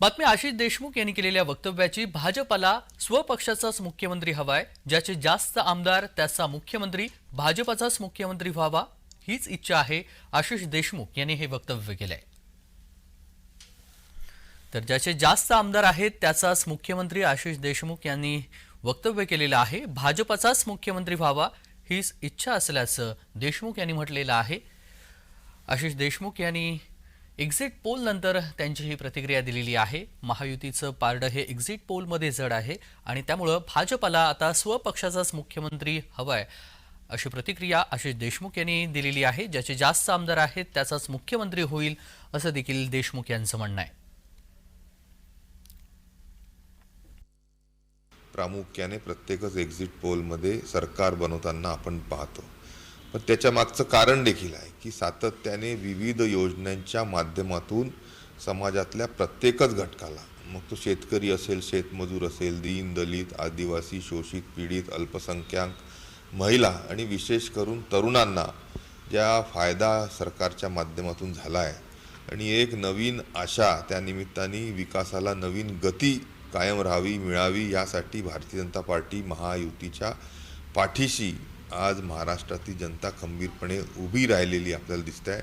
बातमी आशिष देशमुख यांनी केलेल्या वक्तव्याची भाजपला स्वपक्षाचाच मुख्यमंत्री हवाय ज्याचे जास्त आमदार त्याचा मुख्यमंत्री भाजपचाच मुख्यमंत्री व्हावा हीच इच्छा आहे आशिष देशमुख यांनी हे वक्तव्य केलंय. तर ज्याचे जास्त आमदार आहेत त्याचाच मुख्यमंत्री आशिष देशमुख यांनी वक्तव्य केलेलं आहे भाजपचाच मुख्यमंत्री व्हावा हीच इच्छा असल्याचं देशमुख यांनी म्हटलेलं आहे. आशिष देशमुख यांनी एक्झिट पोल नंतर त्यांची ही प्रतिक्रिया दिलेली आहे. महायुतीचं पारडं हे एक्झिट पोलमध्ये जड आहे आणि त्यामुळं भाजपला आता स्वपक्षाचाच मुख्यमंत्री हवाय अशी प्रतिक्रिया आशिष देशमुख यांनी दिलेली आहे. ज्याचे जास्त आमदार आहेत त्याचाच मुख्यमंत्री होईल असं देखील देशमुख यांचं म्हणणं आहे. प्रामुख्याने प्रत्येकच एक्झिट पोलमध्ये सरकार बनवताना आपण पाहतो. पण त्याच्या मागचं कारण देखील आहे की सातत्याने विविध योजनांच्या माध्यमातून समाजातल्या प्रत्येकच घटकाला मग तो शेतकरी असेल शेतमजूर असेल दीन दलित आदिवासी शोषित पीडित अल्पसंख्याक महिला आणि विशेष करून तरुणांना ज्या फायदा सरकारच्या माध्यमातून झाला आहे. आणि एक नवीन आशा त्या निमित्ताने विकासाला नवीन गती कायम राहावी मिळावी यासाठी भारतीय जनता पार्टी महायुतीच्या पाठीशी आज महाराष्ट्रातील जनता खंबीरपणे उभी राहिलेली आपल्याला दिसत आहे.